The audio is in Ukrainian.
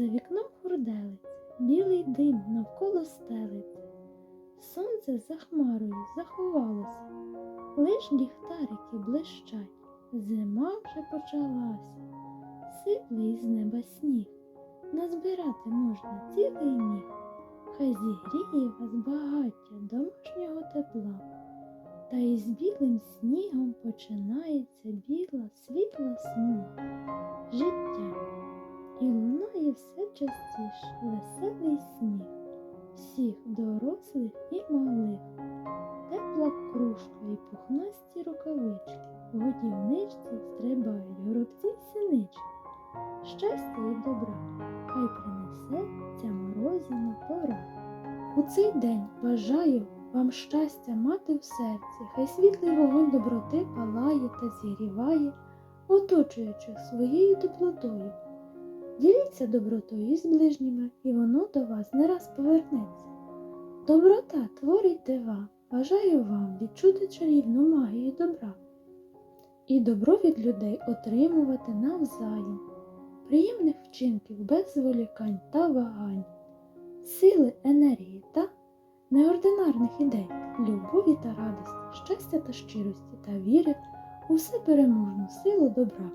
За вікном хурделить, білий дим навколо стелиться. Сонце за хмарою заховалося, лиш ліхтарики блищать. Зима вже почалася, сипле із неба сніг. Назбирати можна цілий міг. Хай зігріє вас багаття домашнього тепла. Та із білим снігом починається біла світла смуга частіше веселий сміх всіх дорослих і малих. Тепла кружка і пухнасті рукавички, годівничці стрибають горобці синички. Щастя і добра, хай принесе ця морозяна пора. У цей день бажаю вам щастя мати в серці, хай світлий вогонь доброти палає та зігріває, оточуючи своєю теплотою. Діліться добротою з ближніми, і воно до вас не раз повернеться. Доброта творить дива. Бажаю вам відчути чарівну магію добра і добро від людей отримувати навзаєм, приємних вчинків без зволікань та вагань, сили, енергії та неординарних ідей, любові та радості, щастя та щирості та віри у всепереможну силу добра.